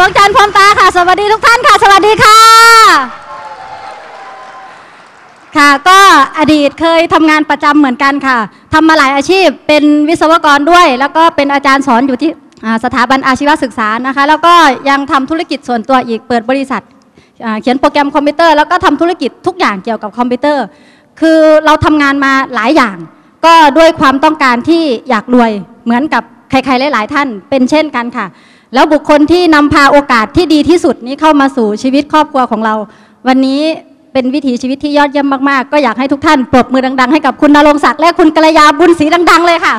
วงจันทร์พรมตาค่ะ สวัสดีทุกท่านค่ะ สวัสดีค่ะ ค่ะก็อดีตเคยทำงานประจำเหมือนกันค่ะทำมาหลายอาชีพเป็นวิศวกรด้วย แล้วก็เป็นอาจารย์สอนอยู่ที่สถาบันอาชีวศึกษานะคะ แล้วก็ยังทำธุรกิจส่วนตัวอีกเปิดบริษัทเขียนโปรแกรมคอมพิวเตอร์แล้วก็ทำธุรกิจทุกอย่างเกี่ยวกับคอมพิวเตอร์ คือเราทำงานมาหลายอย่าง ก็ด้วยความต้องการที่อยากรวยเหมือนกับใครๆหลาย ๆ ท่านเป็นเช่นกันค่ะ แล้วบุคคลที่นำพาโอกาสที่ดีที่สุดนี้เข้ามาสู่ชีวิตครอบครัวของเรา วันนี้เป็นวิถีชีวิตที่ยอดเยี่ยมมากๆ ก็อยากให้ทุกท่านปรบมือดัง ๆ ให้กับคุณนรงศักดิ์และคุณกัลยาบุญศรีดัง ๆ เลยค่ะ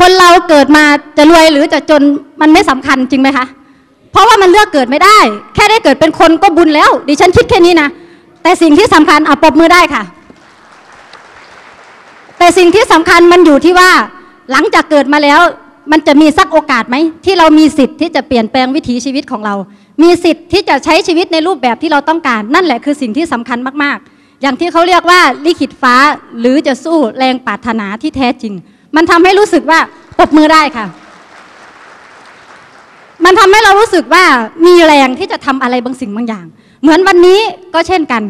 คนเราเกิดมาจะรวยหรือจะจนมันไม่สำคัญจริงไหมคะ เพราะว่ามันเลือกเกิดไม่ได้ แค่ได้เกิดเป็นคนก็บุญแล้ว ดิฉันคิดแค่นี้นะ แต่สิ่งที่สำคัญอะปรบมือได้ค่ะ แต่สิ่งที่สำคัญมันอยู่ที่ว่าหลังจากเกิดมาแล้ว มันจะมีสักโอกาสไหม ที่เรามีสิทธิ์ที่จะเปลี่ยนแปลงวิถีชีวิตของเรา มีสิทธิ์ที่จะใช้ชีวิตในรูปแบบที่เราต้องการ นั่นแหละคือสิ่งที่สำคัญมากๆ อย่างที่เขาเรียกว่าลิขิตฟ้าหรือจะสู้แรงปรารถนาที่แท้จริง มันทำให้รู้สึกว่าปบมือได้ค่ะ มันทำให้เรารู้สึกว่ามีแรงที่จะทำอะไรบางสิ่งบางอย่าง เหมือนวันนี้ก็เช่นกัน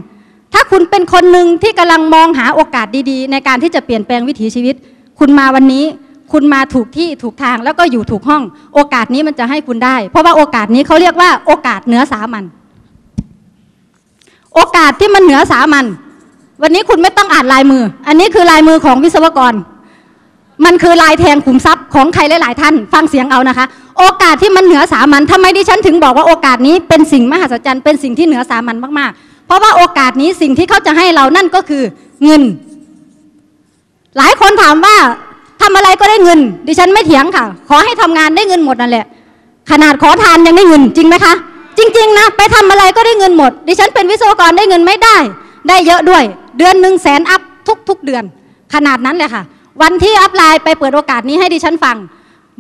ถ้าคุณเป็นคนหนึ่งที่กำลังมองหาโอกาสดีๆ ในการที่จะเปลี่ยนแปลงวิถีชีวิต คุณมาวันนี้ คุณมาถูกที่ถูกทางแล้วก็อยู่ถูกห้อง โอกาสนี้มันจะให้คุณได้ เพราะว่าโอกาสนี้เขาเรียกว่าโอกาสเหนือสามัญโอกาสที่มันเหนือสามัญวันนี้คุณไม่ต้องอ่านลายมือ อันนี้คือลายมือของวิศวกร มันคือลายแทงขุมทรัพย์ของใครหลาย ๆ ท่าน ฟังเสียงเอานะคะ โอกาสที่มันเหนือสามัญทำไมดิฉันถึงบอกว่าโอกาสนี้เป็นสิ่งมหัศจรรย์เป็นสิ่งที่เหนือสามัญมาก ๆ เพราะว่าโอกาสนี้สิ่งที่เขาจะให้เรานั่นก็คือเงิน หลายคนถามว่าทำอะไรก็ได้เงิน ดิฉันไม่เถียงค่ะ ขอให้ทำงานได้เงินหมดนั่นแหละ ขนาดขอทานยังได้เงินจริงไหมคะ จริง ๆ นะ ไปทำอะไรก็ได้เงินหมด ดิฉันเป็นวิศวกรได้เงินไม่ได้ ได้เยอะด้วย เดือนหนึ่งแสนอัพทุก ๆ เดือน ขนาดนั้นเลยค่ะ วันที่อัพไลน์ไปเปิดโอกาสนี้ให้ดิฉันฟัง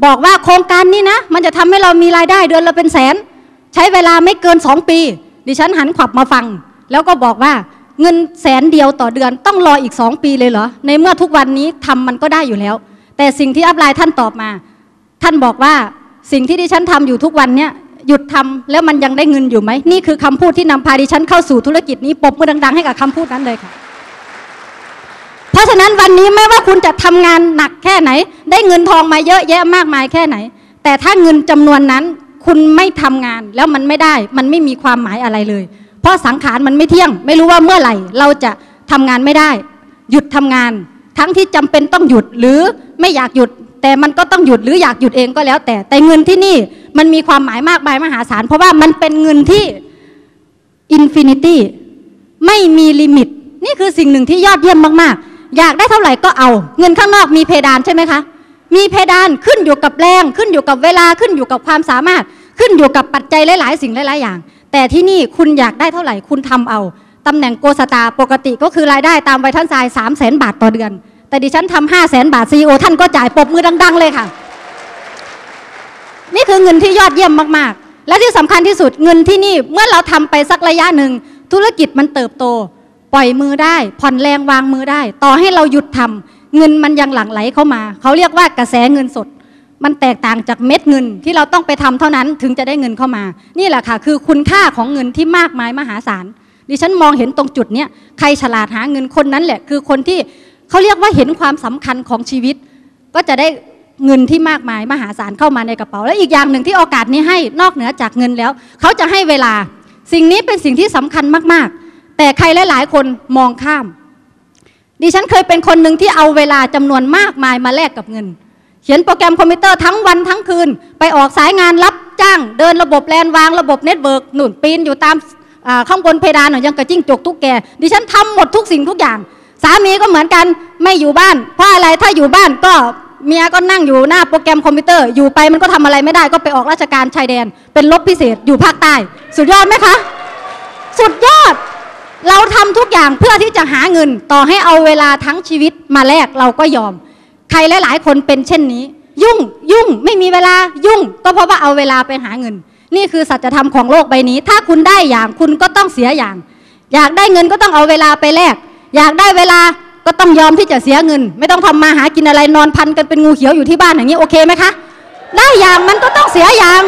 บอกว่าโครงการนี้นะ มันจะทำให้เรามีรายได้เดือนละเป็นแสน ใช้เวลาไม่เกินสองปี ดิฉันหันขวับมาฟัง แล้วก็บอกว่าเงินแสนเดียวต่อเดือนต้องรออีกสองปีเลยเหรอ ในเมื่อทุกวันนี้ทำมันก็ได้อยู่แล้ว แต่สิ่งที่อัพไลน์ท่านตอบมา ท่านบอกว่าสิ่งที่ดิฉันทำอยู่ทุกวันเนี้ยหยุดทำแล้วมันยังได้เงินอยู่ไหมนี่คือคำพูดที่นำพาดิฉันเข้าสู่ธุรกิจนี้ปรบมือดัง ๆ ให้กับคำพูดนั้นเลยค่ะ เพราะฉะนั้นวันนี้ไม่ว่าคุณจะทำงานหนักแค่ไหน ได้เงินทองมาเยอะแยะมากมายแค่ไหน แต่ถ้าเงินจำนวนนั้นคุณไม่ทำงานแล้วมันไม่ได้ มันไม่มีความหมายอะไรเลย เพราะสังขารมันไม่เที่ยง ไม่รู้ว่าเมื่อไหร่ เราจะทำงานไม่ได้ หยุดทำงาน ทั้งที่จำเป็นต้องหยุดหรือไม่อยากหยุด แต่มันก็ต้องหยุดหรืออยากหยุดเองก็แล้ว แต่แต่เงินที่นี่มันมีความหมายมากมายมหาศาล เพราะว่ามันเป็นเงินที่อินฟินิตี้ไม่มีลิมิต นี่คือสิ่งหนึ่งที่ยอดเยี่ยมมากๆ อยากได้เท่าไหร่ก็เอา เงินข้างนอกมีเพดานใช่ไหมคะ มีเพดานขึ้นอยู่กับแรง ขึ้นอยู่กับเวลาขึ้นอยู่กับความสามารถ ขึ้นอยู่กับปัจจัยหลาย ๆ สิ่งหลาย ๆ อย่าง แต่ที่นี่คุณอยากได้เท่าไหร่คุณทำเอาตำแหน่งโกสตาปกติก็คือรายได้ตามไวทันไซน์สามแสนบาทต่อเดือน แต่ดิฉันทำห้าแสนบาทซีโอท่านก็จ่ายปบมือดัง ๆ เลยค่ะ นี่คือเงินที่ยอดเยี่ยมมากๆ และที่สำคัญที่สุดเงินที่นี่เมื่อเราทำไปสักระยะหนึ่งธุรกิจมันเติบโต ปล่อยมือได้ ผ่อนแรงวางมือได้ ต่อให้เราหยุดทำเงินมันยังหลั่งไหลเข้ามา เขาเรียกว่ากระแสเงินสด มันแตกต่างจากเม็ดเงินที่เราต้องไปทำเท่านั้นถึงจะได้เงินเข้ามา นี่แหละค่ะ คือคุณค่าของเงินที่มากมายมหาศาลดิฉันมองเห็นตรงจุดเนี้ยใครฉลาดหาเงินคนนั้นแหละ คือคนที่เขาเรียกว่าเห็นความสำคัญของชีวิต ก็จะได้เงินที่มากมายมหาศาลเข้ามาในกระเป๋า และอีกอย่างหนึ่งที่โอกาสนี้ให้นอกเหนือจากเงินแล้ว เขาจะให้เวลา สิ่งนี้เป็นสิ่งที่สำคัญมากๆ แต่ใครหลาย ๆ คนมองข้าม ดิฉันเคยเป็นคนหนึ่งที่เอาเวลาจำนวนมากมายมาแลกกับเงิน ขียนโปรแกรมคอมพิวเตอร์ทั้งวันทั้งคืน ไปออกสายงานรับจ้าง เดินระบบแลนวางระบบเน็ตเวิร์กหนุนปีนอยู่ตามข้างบนเพดานหน่อยยังกระจิ้งจกทุกแกดิฉันทำหมดทุกสิ่งทุกอย่าง สามีก็เหมือนกันไม่อยู่บ้านเพราะอะไรถ้าอยู่บ้านก็เมียก็นั่งอยู่หน้าโปรแกรมคอมพิวเตอร์ อยู่ไปมันก็ทำอะไรไม่ได้ก็ไปออกราชการชายแดน เป็นลบพิเศษอยู่ภาคใต้ สุดยอดไหมคะ สุดยอด เราทำทุกอย่างเพื่อที่จะหาเงินต่อให้เอาเวลาทั้งชีวิตมาแลกเราก็ยอม ใครหลายๆ คนเป็นเช่นนี้ ยุ่งยุ่งไม่มีเวลายุ่ง ก็เพราะว่าเอาเวลาไปหาเงิน นี่คือสัจธรรมของโลกใบนี้ ถ้าคุณได้อย่างคุณก็ต้องเสียอย่าง อยากได้เงินก็ต้องเอาเวลาไปแลกอยากได้เวลาก็ต้องยอมที่จะเสียเงิน ไม่ต้องทำมาหากินอะไรนอนพันกันเป็นงูเขียวอยู่ที่บ้านอย่างนี้โอเคไหมคะ ได้อย่างมันก็ต้องเสียอย่าง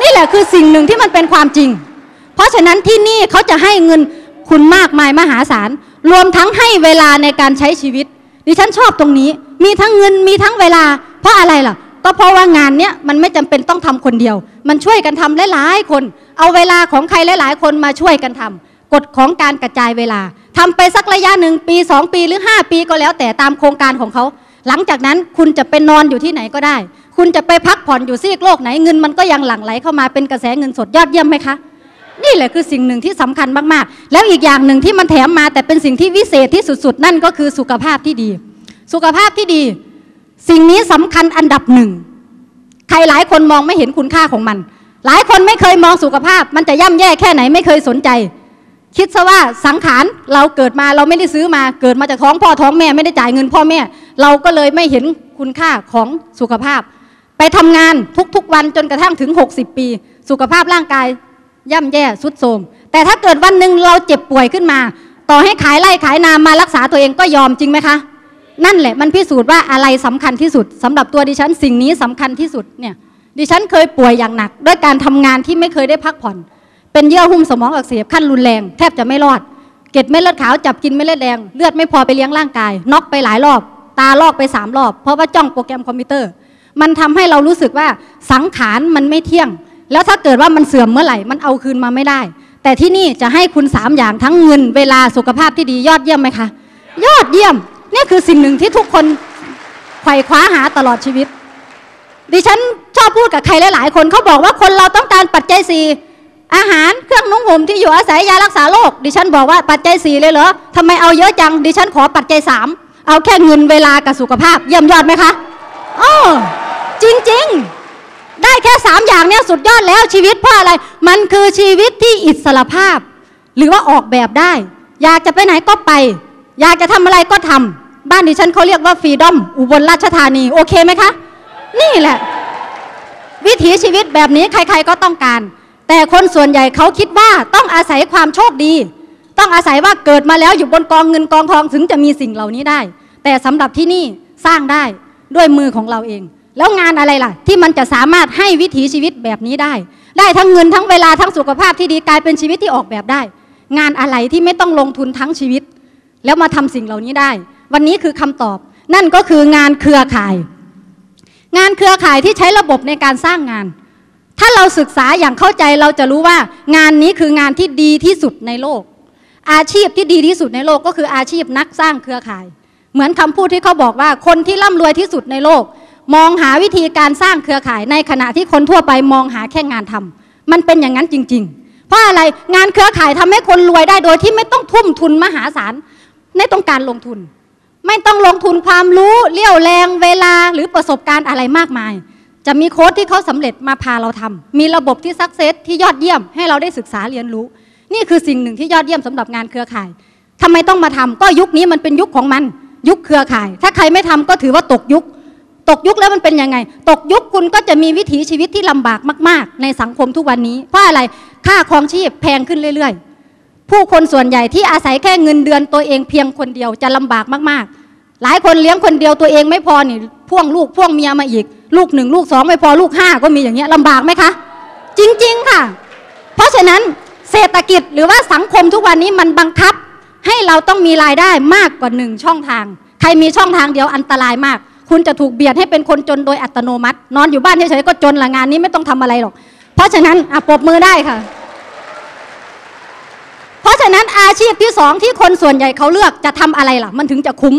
นี่แหละคือสิ่งหนึ่งที่มันเป็นความจริง เพราะฉะนั้นที่นี่เขาจะให้เงินคุณมากมายมหาศาลรวมทั้งให้เวลาในการใช้ชีวิต ดิฉันชอบตรงนี้ มีทั้งเงินมีทั้งเวลา เพราะอะไรล่ะก็เพราะว่างานเนี้ยมันไม่จำเป็นต้องทำคนเดียว มันช่วยกันทำหลายๆคน เอาเวลาของใครหลาย ๆ คนมาช่วยกันทำกฎของการกระจายเวลาทำไปสักระยะหนึ่งปี 2 ปีหรือ 5 ปีก็แล้วแต่ตามโครงการของเขา หลังจากนั้นคุณจะไปนอนอยู่ที่ไหนก็ได้ คุณจะไปพักผ่อนอยู่ซีกโลกไหนเงินมันก็ยังหลั่งไหลเข้ามาเป็นกระแสเงินสดยอดเยี่ยมไหมคะนี่แหละคือสิ่งหนึ่งที่สำคัญมากๆ แล้วอีกอย่างหนึ่งที่มันแถมมาแต่เป็นสิ่งที่วิเศษที่สุดๆ นั่นก็คือสุขภาพที่ดี สุขภาพที่ดี สิ่งนี้สำคัญอันดับหนึ่ง ใครหลายคนมองไม่เห็นคุณค่าของมัน หลายคนไม่เคยมองสุขภาพ มันจะย่ำแย่แค่ไหนไม่เคยสนใจ คิดซะว่าสังขารเราเกิดมาเราไม่ได้ซื้อมา เกิดมาจากท้องพ่อท้องแม่ไม่ได้จ่ายเงินพ่อแม่ เราก็เลยไม่เห็นคุณค่าของสุขภาพ ไปทำงานทุกๆวันจนกระทั่งถึง 60 ปี สุขภาพร่างกายย่ำแย่สุดโทมแต่ถ้าเกิดวันหนึ่งเราเจ็บป่วยขึ้นมา ต่อให้ขายไร่ขายนามารักษาตัวเองก็ยอมจริงไหมคะ นั่นแหละมันพิสูจน์ว่าอะไรสำคัญที่สุดสำหรับตัวดิฉันสิ่งนี้สำคัญที่สุดเนี่ยดิฉันเคยป่วยอย่างหนัก ด้วยการทำงานที่ไม่เคยได้พักผ่อน เป็นเยื่อหุ้มสมองอักเสบขั้นรุนแรง แทบจะไม่รอด เกล็ดเม็ดเลือดขาวจับกินเม็ดเลือดแดงเลือดไม่พอไปเลี้ยงร่างกายน็อกไปหลายรอบ ตาลอกไปสามรอบ เพราะว่าจ้องโปรแกรมคอมพิวเตอร์ มันทำให้เรารู้สึกว่าสังขารมันไม่เที่ยง แล้วถ้าเกิดว่ามันเสื่อมเมื่อไหร่มันเอาคืนมาไม่ได้ แต่ที่นี่จะให้คุณสามอย่างทั้งเงินเวลาสุขภาพที่ดียอดเยี่ยมไหมคะยอดเยี่ยม นี่คือสิ่งหนึ่งที่ทุกคนไขว่คว้าหาตลอดชีวิต ดิฉันชอบพูดกับใครหลาย ๆ คนเขาบอกว่าคนเราต้องการปัจจัยสี่อาหารเครื่องนุ่งห่มที่อยู่อาศัยยารักษาโรคดิฉันบอกว่าปัจจัยสี่เลยเหรอทำไมเอาเยอะจัง ดิฉันขอปัจจัยสามเอาแค่เงินเวลากับสุขภาพเยี่ยมยอดไหมคะอ๋อจริง ๆ ได้แค่สามอย่างเนี่ยสุดยอดแล้วชีวิตเพราะอะไร มันคือชีวิตที่อิสระภาพ หรือว่าออกแบบได้ อยากจะไปไหนก็ไป อยากจะทำอะไรก็ทำ บ้านดิฉันเขาเรียกว่าฟรีดอมอุบลราชธานี โอเคไหมคะ นี่แหละ วิถีชีวิตแบบนี้ใครๆก็ต้องการ แต่คนส่วนใหญ่เขาคิดว่าต้องอาศัยความโชคดี ต้องอาศัยว่าเกิดมาแล้วอยู่บนกองเงินกองทองถึงจะมีสิ่งเหล่านี้ได้ แต่สำหรับที่นี่สร้างได้ด้วยมือของเราเอง แล้วงานอะไรล่ะ ที่มันจะสามารถให้วิถีชีวิตแบบนี้ได้ ได้ทั้งเงินทั้งเวลาทั้งสุขภาพที่ดีกลายเป็นชีวิตที่ออกแบบได้ งานอะไรที่ไม่ต้องลงทุนทั้งชีวิต แล้วมาทำสิ่งเหล่านี้ได้ วันนี้คือคำตอบ นั่นก็คืองานเครือข่าย งานเครือข่ายที่ใช้ระบบในการสร้างงาน ถ้าเราศึกษาอย่างเข้าใจเราจะรู้ว่า งานนี้คืองานที่ดีที่สุดในโลก อาชีพที่ดีที่สุดในโลกก็คืออาชีพนักสร้างเครือข่าย เหมือนคำพูดที่เขาบอกว่าคนที่ร่ำรวยที่สุดในโลก มองหาวิธีการสร้างเครือข่าย ในขณะที่คนทั่วไปมองหาแค่งานทำมันเป็นอย่างนั้นจริงๆเพราะอะไรงานเครือข่ายทำให้คนรวยได้โดยที่ไม่ต้องทุ่มทุนมหาศาลในต้องการลงทุน ไม่ต้องลงทุนความรู้เลี้ยวแรงเวลาหรือประสบการณ์อะไรมากมาย จะมีโค้ดที่เขาสำเร็จมาพาเราทำมีระบบที่สักเซสที่ยอดเยี่ยมให้เราได้ศึกษาเรียนรู้ นี่คือสิ่งหนึ่งที่ยอดเยี่ยมสำหรับงานเครือข่ายทำไมต้องมาทำก็ยุคนี้มันเป็นยุคของมัน ยุคเครือข่าย ถ้าใครไม่ทำก็ถือว่าตกยุค ตกยุคแล้วมันเป็นยังไง ตกยุคคุณก็จะมีวิถีชีวิตที่ลำบากมาก ๆ ในสังคมทุกวันนี้เพราะอะไรค่าครองชีพแพงขึ้นเรื่อย ๆ ผู้คนส่วนใหญ่ที่อาศัยแค่เงินเดือนตัวเองเพียงคนเดียวจะลำบากมากๆ หลายคนเลี้ยงคนเดียวตัวเองไม่พอนี่พ่วงลูกพ่วงเมียมาอีก ลูกหนึ่งลูกสองไม่พอลูกห้าก็มีอย่างเงี้ยลำบากไหมคะ จริงๆค่ะ เพราะฉะนั้นเศรษฐกิจหรือว่าสังคมทุกวันนี้มันบังคับ ให้เราต้องมีรายได้มากกว่าหนึ่งช่องทาง ใครมีช่องทางเดียวอันตรายมาก คุณจะถูกเบียดให้เป็นคนจนโดยอัตโนมัติ นอนอยู่บ้านเฉยๆก็จนละงานนี้ไม่ต้องทำอะไรหรอก เพราะฉะนั้นอะปรบมือได้ค่ะ เพราะฉะนั้นอาชีพที่สองที่คนส่วนใหญ่เขาเลือกจะทำอะไรล่ะ มันถึงจะคุ้ม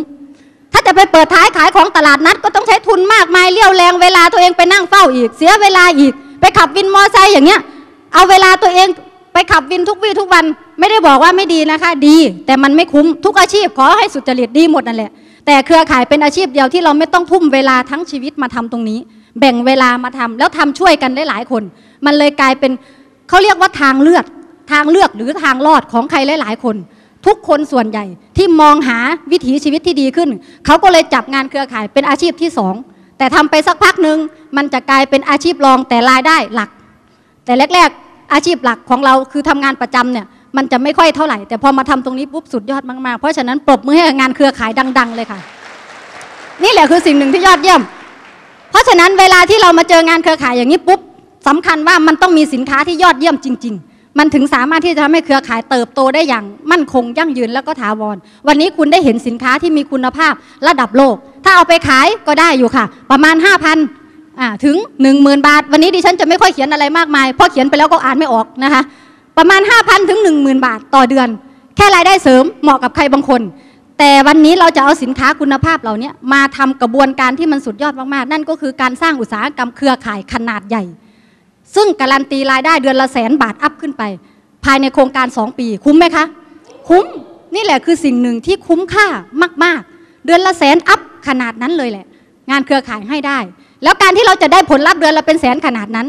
ถ้าจะไปเปิดท้ายขายของตลาดนัดก็ต้องใช้ทุนมากมายเลี้ยวแรงเวลาตัวเองไปนั่งเฝ้าอีก เสียเวลาอีก ไปขับวินมอไซค์อย่างเงี้ย เอาเวลาตัวเองไปขับวินทุกวี่ทุกวันไม่ได้บอกว่าไม่ดีนะคะ ดี แต่มันไม่คุ้มทุกอาชีพขอให้สุจริตดีหมดนั่นแหละ แต่เครือข่ายเป็นอาชีพเดียวที่เราไม่ต้องทุ่มเวลาทั้งชีวิตมาทำตรงนี้ แบ่งเวลามาทำแล้วทำช่วยกันได้หลายคน มันเลยกลายเป็นเขาเรียกว่าทางเลือก ทางเลือกหรือทางรอดของใครหลาย ๆ คน ทุกคนส่วนใหญ่ที่มองหาวิถีชีวิตที่ดีขึ้น เขาก็เลยจับงานเครือข่ายเป็นอาชีพที่สองแต่ทำไปสักพักหนึ่งมันจะกลายเป็นอาชีพรองแต่รายได้หลัก แต่แรก ๆ อาชีพหลักของเราคือทำงานประจำเนี่ยมันจะไม่ค่อยเท่าไหร่ แต่พอมาทำตรงนี้ปุ๊บสุดยอดมาก ๆ เพราะฉะนั้นปรบมือให้งานเครือข่ายดัง ๆ เลยค่ะ นี่แหละคือสิ่งหนึ่งที่ยอดเยี่ยม เพราะฉะนั้นเวลาที่เรามาเจองานเครือข่ายอย่างนี้ปุ๊บสำคัญว่ามันต้องมีสินค้าที่ยอดเยี่ยมจริง ๆ มันถึงสามารถที่จะทำให้เครือข่ายเติบโตได้อย่างมั่นคงยั่งยืนแล้วก็ถาวร วันนี้คุณได้เห็นสินค้าที่มีคุณภาพระดับโลก ถ้าเอาไปขายก็ได้อยู่ค่ะ ประมาณ 5,000ถึง 10,000 บาท วันนี้ดิฉันจะไม่ค่อยเขียนอะไรมากมายเพราะเขียนไปแล้วก็อ่านไม่ออกนะคะ ประมาณ 5,000ถึง10,000 บาทต่อเดือน แค่รายได้เสริมเหมาะกับใครบางคน แต่วันนี้เราจะเอาสินค้าคุณภาพเหล่านี้มาทำกระบวนการที่มันสุดยอดมากๆ นั่นก็คือการสร้างอุตสาหกรรมเครือข่ายขนาดใหญ่ ซึ่งการันตีรายได้เดือนละแสนบาทอัพขึ้นไป ภายในโครงการ 2 ปี คุ้มไหมคะ คุ้มนี่แหละคือสิ่งหนึ่งที่คุ้มค่ามาก ๆ เดือนละแสนอัพขนาดนั้นเลยแหละ งานเครือข่ายให้ได้ แล้วการที่เราจะได้ผลลัพธ์เดือนละเป็นแสนขนาดนั้น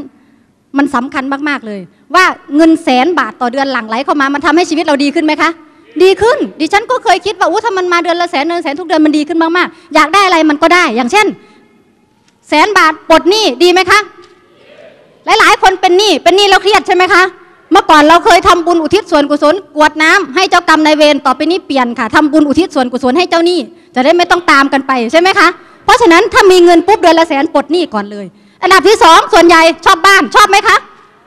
มันสำคัญมาก ๆ เลย ว่าเงินแสนบาทต่อเดือนหลั่งไหลเข้ามา มันทำให้ชีวิตเราดีขึ้นไหมคะ ดีขึ้น ดิฉันก็เคยคิดว่าอู้ถ้ามันมาเดือนละแสนเดือนแสนทุกเดือนมันดีขึ้นมาก ๆ อยากได้อะไรมันก็ได้ อย่างเช่น แสนบาทปลดหนี้ดีไหมคะ หลายๆ คนเป็นหนี้เป็นหนี้แล้วเครียดใช่ไหมคะ เมื่อก่อนเราเคยทำบุญอุทิศส่วนกุศลกวดน้ำให้เจ้ากรรมนายเวรต่อไปนี้เปลี่ยนค่ะทำบุญอุทิศส่วนกุศลให้เจ้าหนี้ จะได้ไม่ต้องตามกันไปใช่ไหมคะเพราะฉะนั้นถ้ามีเงินปุ๊บเดือนละแสนปลดหนี้ก่อนเลย อันดับที่สองส่วนใหญ่ชอบบ้านชอบไหมคะ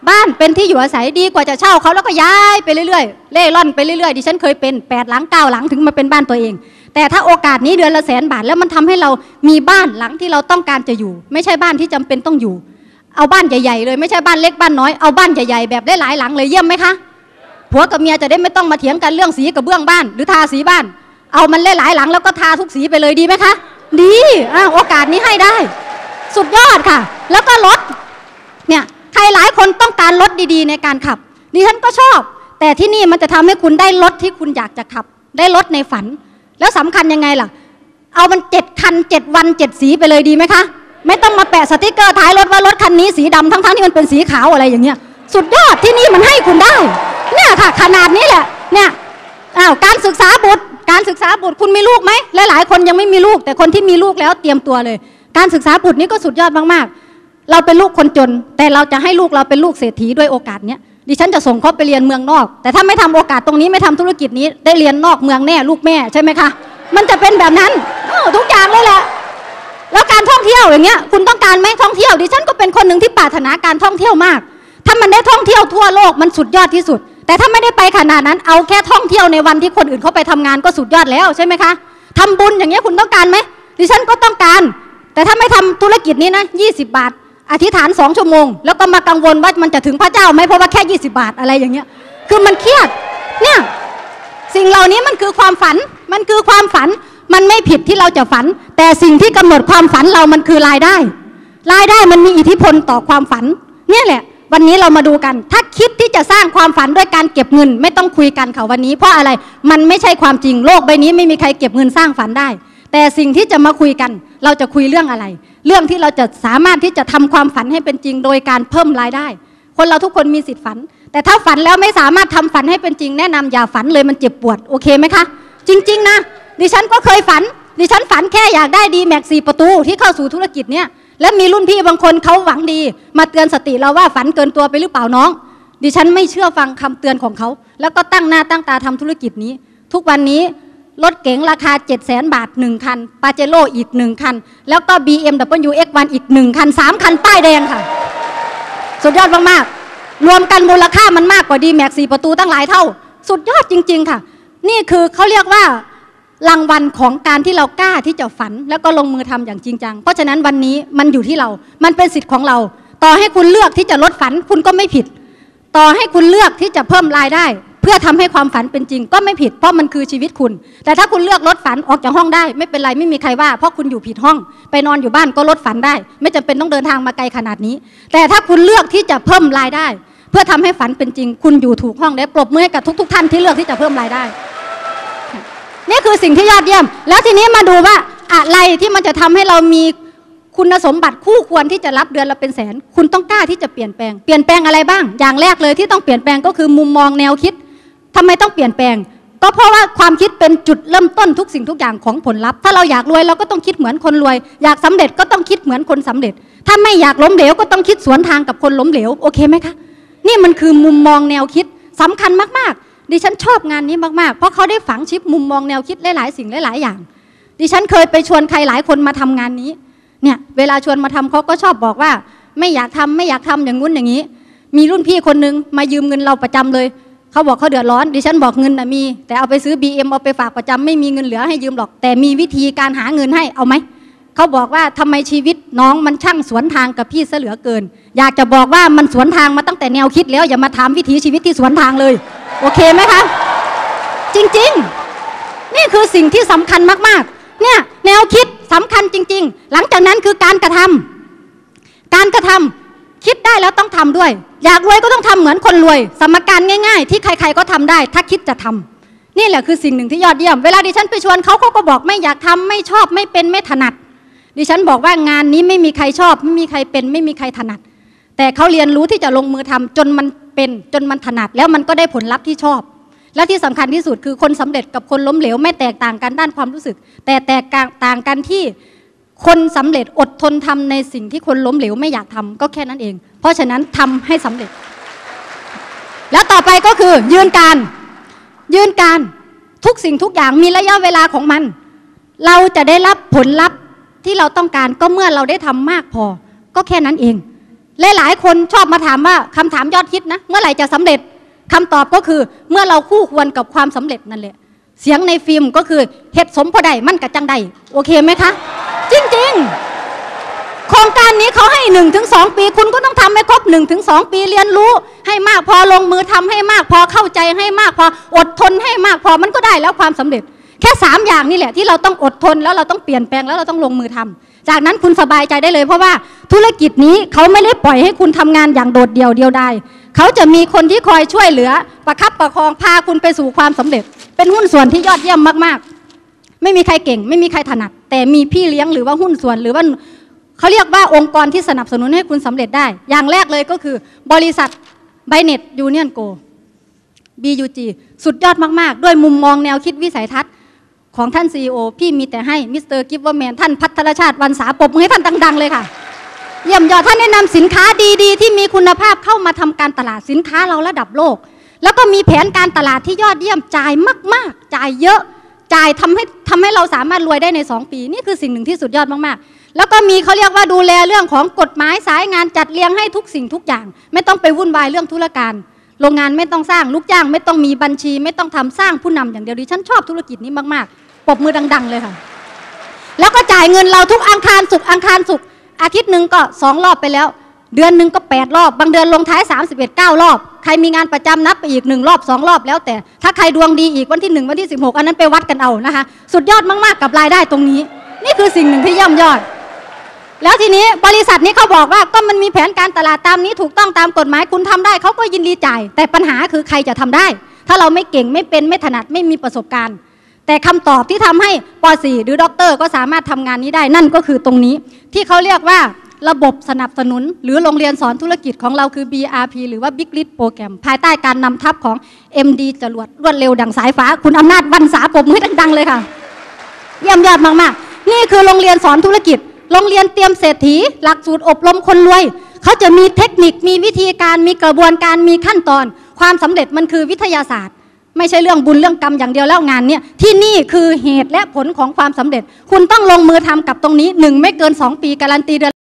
บ้านเป็นที่อยู่อาศัยดีกว่าจะเช่าเขาแล้วก็ย้ายไปเรื่อยๆเล่ร่อนไปเรื่อยๆดิฉันเคยเป็นแปดหลังเก้าหลังถึงมาเป็นบ้านตัวเอง แต่ถ้าโอกาสนี้เดือนละแสนบาทแล้วมันทำให้เรามีบ้านหลังที่เราต้องการจะอยู่ ไม่ใช่บ้านที่จำเป็นต้องอยู่ เอาบ้านใหญ่ๆเลยไม่ใช่บ้านเล็กบ้านน้อยเอาบ้านใหญ่ๆแบบได้หลายหลังเลยเยี่ยมไหมคะผัวกับเมียจะได้ไม่ต้องมาเถียงกันเรื่องสีกับเบื้องบ้าน หรือทาสีบ้าน เอามันหลายๆหลังแล้วก็ทาทุกสีไปเลยดีไหมคะ ดีอะโอกาสนี้ให้ได้ สุดยอดค่ะ แล้วก็รถเนี่ยใครหลายคนต้องการรถดีๆ ในการขับดิฉันก็ชอบ แต่ที่นี่มันจะทำให้คุณได้รถที่คุณอยากจะขับ ได้รถในฝัน แล้วสำคัญยังไงล่ะ เอามันเจ็ดคันเจ็ดวันเจ็ดสีไปเลยดีไหมคะ ไม่ต้องมาแปะสติกเกอร์ท้ายรถว่ารถคันนี้สีดำทั้งๆที่มันเป็นสีขาวอะไรอย่างเงี้ย สุดยอดที่นี่มันให้คุณได้ เนี่ยค่ะ ขนาดนี้แหละ เนี่ยอ้าวการศึกษาบุตร การศึกษาบุตรคุณมีลูกไหมหลายๆคนยังไม่มีลูก แต่คนที่มีลูกแล้วเตรียมตัวเลย การศึกษาบุตรนี่ก็สุดยอดมากๆ เราเป็นลูกคนจน แต่เราจะให้ลูกเราเป็นลูกเศรษฐีด้วยโอกาสเนี้ยดิฉันจะส่งเขาไปเรียนเมืองนอก แต่ถ้าไม่ทำโอกาสตรงนี้ไม่ทำธุรกิจนี้ได้เรียนนอกเมืองแน่ลูกแม่ใช่ไหมคะมันจะเป็นแบบนั้นทุกอย่างเลยแหละ แล้วการท่องเที่ยวอย่างเงี้ยคุณต้องการไหมท่องเที่ยวดิฉันก็เป็นคนหนึ่งที่ปรารถนาการท่องเที่ยวมาก ถ้ามันได้ท่องเที่ยวทั่วโลกมันสุดยอดที่สุด แต่ถ้าไม่ได้ไปขนาดนั้นเอาแค่ท่องเที่ยวในวันที่คนอื่นเขาไปทำงานก็สุดยอดแล้วใช่ไหมคะทำบุญอย่างเงี้ยคุณต้องการไหมดิฉันก็ต้องการ แต่ถ้าไม่ทำธุรกิจนี้นะ20 บาท อธิษฐานสองชั่วโมง แล้วก็มากังวลว่ามันจะถึงพระเจ้าไหมเพราะว่าแค่ 20 บาทอะไรอย่างเงี้ย คือมันเครียดเนี่ยสิ่งเหล่านี้มันคือความฝันมันคือความฝัน มันไม่ผิดที่เราจะฝัน แต่สิ่งที่กำหนดความฝันเรามันคือรายได้ รายได้มันมีอิทธิพลต่อความฝัน เนี่ยแหละ วันนี้เรามาดูกัน ถ้าคิดที่จะสร้างความฝันด้วยการเก็บเงิน ไม่ต้องคุยกันค่ะวันนี้ เพราะอะไรมันไม่ใช่ความจริงโลกใบนี้ไม่มีใครเก็บเงินสร้างฝันได้ แต่สิ่งที่จะมาคุยกัน เราจะคุยเรื่องอะไร เรื่องที่เราจะสามารถที่จะทำความฝันให้เป็นจริง โดยการเพิ่มรายได้ คนเราทุกคนมีสิทธิ์ฝัน แต่ถ้าฝันแล้วไม่สามารถทำฝันให้เป็นจริง แนะนำอย่าฝันเลยมันเจ็บปวดโอเคไหมคะจริง ๆ นะ ดิฉันก็เคยฝัน ดิฉันฝันแค่อยากได้ดีแม็กซีประตูที่เข้าสู่ธุรกิจเนี่ยและมีรุ่นพี่บางคนเขาหวังดี มาเตือนสติเราว่าฝันเกินตัวไปหรือเปล่าน้อง ดิฉันไม่เชื่อฟังคำเตือนของเขา แล้วก็ตั้งหน้าตั้งตาทำธุรกิจนี้ ทุกวันนี้รถเก๋งราคา 7 0 0 0 0 0 บาท 1 คัน ปาเจโร่อีก 1 คัน แล้วก็ BMW X1 อีก 1 คัน 3 คัน ป้ายแดงค่ะ สุดยอดมากๆ รวมกันมูลค่ามันมากกว่าดีแม็กสี่ประตูตั้งหลายเท่า สุดยอดจริง ๆ ค่ะ นี่คือเขาเรียกว่า รางวัลของการที่เรากล้าที่จะฝัน แล้วก็ลงมือทำอย่างจริงจัง เพราะฉะนั้นวันนี้มันอยู่ที่เรา มันเป็นสิทธิ์ของเรา ต่อให้คุณเลือกที่จะลดฝันคุณก็ไม่ผิด ต่อให้คุณเลือกที่จะเพิ่มรายได้ เพื่อทำให้ความฝันเป็นจริง ก็ไม่ผิด เพราะมันคือชีวิตคุณ แต่ถ้าคุณเลือกลดฝันออกจากห้องได้ ไม่เป็นไรไม่มีใครว่า เพราะคุณอยู่ผิดห้อง ไปนอนอยู่บ้านก็ลดฝันได้ ไม่จำเป็นต้องเดินทางมาไกลขนาดนี้ แต่ถ้าคุณเลือกที่จะเพิ่มรายได้ เพื่อทำให้ฝันเป็นจริง คุณอยู่ถูกห้องและปรบมือให้กับทุก ๆ ท่านที่เลือกที่จะเพิ่มรายได้ นี่คือสิ่งที่ยอดเยี่ยม แล้วทีนี้มาดูว่าอะไรที่มันจะทำให้เรามีคุณสมบัติคู่ควรที่จะรับเดือนละเป็นแสน คุณต้องกล้าที่จะเปลี่ยนแปลง เปลี่ยนแปลงอะไรบ้าง อย่างแรกเลยที่ต้องเปลี่ยนแปลงก็คือมุมมองแนวคิดทำไมต้องเปลี่ยนแปลง ก็เพราะว่าความคิดเป็นจุดเริ่มต้นทุกสิ่งทุกอย่างของผลลัพธ์ ถ้าเราอยากรวยเราก็ต้องคิดเหมือนคนรวย อยากสำเร็จก็ต้องคิดเหมือนคนสำเร็จ ถ้าไม่อยากล้มเหลวก็ต้องคิดสวนทางกับคนล้มเหลว โอเคไหมคะ นี่มันคือมุมมองแนวคิดสำคัญมากๆ ดิฉันชอบงานนี้มากๆ เพราะเขาได้ฝังชิปมุมมองแนวคิดหลายๆสิ่งหลายๆอย่าง ดิฉันเคยไปชวนใครหลายคนมาทำงานนี้ เนี่ยเวลาชวนมาทำเขาก็ชอบบอกว่า ไม่อยากทำไม่อยากทำอย่างงู้นอย่างนี้ มีรุ่นพี่คนนึงมายืมเงินเราประจำเลย เขาบอกเขาเดือดร้อน ดิฉันบอกเงินนะมี แต่เอาไปซื้อ BM เอาไปฝากประจำไม่มีเงินเหลือให้ยืมหรอก แต่มีวิธีการหาเงินให้เอาไหม เขาบอกว่าทำไมชีวิตน้องมันช่างสวนทางกับพี่ซะเหลือเกิน อยากจะบอกว่ามันสวนทางมาตั้งแต่แนวคิดแล้ว อย่ามาถามวิถีชีวิตที่สวนทางเลย โอเคไหมคะ จริงๆ นี่คือสิ่งที่สำคัญมากๆ เนี่ยแนวคิดสำคัญจริง ๆ หลังจากนั้นคือการกระทำการกระทำคิดได้แล้วต้องทำด้วย อยากรวยก็ต้องทำเหมือนคนรวย สมการง่าย ๆ ที่ใคร ๆก็ทำได้ ถ้าคิดจะทำนี่แหละคือสิ่งหนึ่งที่ยอดเยี่ยม เวลาดิฉันไปชวนเขาเขาก็บอกไม่อยากทำไม่ชอบไม่เป็นไม่ถนัด ดิฉันบอกว่างานนี้ไม่มีใครชอบ ไม่มีใครเป็น ไม่มีใครถนัด แต่เขาเรียนรู้ที่จะลงมือทำจนมันเป็นจนมันถนัด แล้วมันก็ได้ผลลัพธ์ที่ชอบ และที่สำคัญที่สุดคือคนสำเร็จกับคนล้มเหลวไม่แตกต่างกันด้านความรู้สึก แต่แตกต่างกันที่คนสำเร็จอดทนทำในสิ่งที่คนล้มเหลวไม่อยากทำก็แค่นั้นเอง เพราะฉะนั้นทำให้สำเร็จ แล้วต่อไปก็คือยืนการ ยืนการทุกสิ่งทุกอย่างมีระยะเวลาของมัน เราจะได้รับผลลัพธ์ ที่เราต้องการก็เมื่อเราได้ทำมากพอ ก็แค่นั้นเอง และหลายคนชอบมาถามว่าคำถามยอดฮิตนะ เมื่อไหร่จะสำเร็จคำตอบก็คือเมื่อเราคู่ควรกับความสำเร็จนั่นแหละ เสียงในฟิล์มก็คือเหตุสมพอใดมั่นกับจังใด โอเคไหมคะ จริงๆ โครงการนี้เขาให้1นถึงสปี คุณก็ต้องทำให้ครบ1นถึงสปีเรียนรู้ ให้มากพอลงมือทำให้มากพอเข้าใจให้มากพออดทนให้มากพอมันก็ได้แล้วความสำเร็จ แค่ 3 อย่างนี่แหละที่เราต้องอดทนแล้วเราต้องเปลี่ยนแปลงแล้วเราต้องลงมือทำจากนั้นคุณสบายใจได้เลย เพราะว่าธุรกิจนี้เขาไม่ได้ปล่อยให้คุณทำงานอย่างโดดเดี่ยวเดียวดายเขาจะมีคนที่คอยช่วยเหลือ ประคับประคองพาคุณไปสู่ความสำเร็จ เป็นหุ้นส่วนที่ยอดเยี่ยมมากๆ ไม่มีใครเก่ง ไม่มีใครถนัด แต่มีพี่เลี้ยงหรือว่าหุ้นส่วนหรือว่าเขาเรียกว่าองค์กรที่สนับสนุนให้คุณสำเร็จได้ อย่างแรกเลยก็คือบริษัทไบเน็ตยูเนียนโก BUG สุดยอดมาก ๆ ด้วยมุมมองแนวคิดวิสัยทัศน์ ของท่าน CEO พี่มีแต่ให้มิสเตอร์กิฟเวอร์แมนท่านพัทรชาติวันสาปบมือให้ท่านดัง ๆ เลยค่ะ เยี่ยมยอดท่านแนะนำสินค้าดีๆ ที่มีคุณภาพเข้ามาทำการตลาดสินค้าเราระดับโลก แล้วก็มีแผนการตลาดที่ยอดเยี่ยมจ่ายมากๆ จ่ายเยอะจ่ายทำให้ทำให้เราสามารถรวยได้ใน 2 ปี นี่คือสิ่งหนึ่งที่สุดยอดมากๆ แล้วก็มีเขาเรียกว่าดูแลเรื่องของกฎหมายสายงานจัดเรียงให้ทุกสิ่งทุกอย่าง ไม่ต้องไปวุ่นวายเรื่องธุรการโรงงานไม่ต้องสร้างลูกจ้าง ไม่ต้องมีบัญชี ไม่ต้องทำสร้างผู้นำอย่างเดียวดิฉันชอบธุรกิจนี้มากๆ ปบมือดัง ๆ เลยค่ะ แล้วก็จ่ายเงินเราทุกอังคารสุกอังคารสุกอาทิตย์หนึ่งก็สองรอบไปแล้ว เดือนหนึ่งก็แปดรอบ บางเดือนลงท้าย31 9รอบ ใครมีงานประจำนับไปอีกหนึ่งรอบสองรอบแล้วแต่ ถ้าใครดวงดีอีกวันที่หนึ่งวันที่16อันนั้นไปวัดกันเอานะคะ สุดยอดมากๆกับรายได้ตรงนี้ นี่คือสิ่งหนึ่งที่เย่ำยอด แล้วทีนี้บริษัทนี้เขาบอกว่าก็มันมีแผนการตลาดตามนี้ถูกต้องตามกฎหมายคุณทำได้เขาก็ยินดีจ่าย แต่ปัญหาคือใครจะทำได้ ถ้าเราไม่เก่งไม่เป็นไม่ถนัดไม่มีประสบการณ์ แต่คำตอบที่ทำให้ป .4 หรือด็อกเตอร์ก็สามารถทำงานนี้ได้นั่นก็คือตรงนี้ ที่เขาเรียกว่าระบบสนับสนุน หรือโรงเรียนสอนธุรกิจของเราคือ BRP หรือว่า Big Lead Program ภายใต้การนำทัพของ MD จรวดรวดเร็วดังสายฟ้า คุณอำนาจวันสาปมมือดังๆเลยค่ะ เยี่ยมยอดมากๆ นี่คือโรงเรียนสอนธุรกิจ โรงเรียนเตรียมเศรษฐี หลักสูตรอบรมคนรวย เขาจะมีเทคนิคมีวิธีการมีกระบวนการมีขั้นตอน ความสำเร็จมันคือวิทยาศาสตร์ ไม่ใช่เรื่องบุญเรื่องกรรมอย่างเดียวแล้วงานเนี่ยที่นี่คือเหตุและผลของความสำเร็จ คุณต้องลงมือทำกับตรงนี้หนึ่งไม่เกินสองปีการันตีเดือน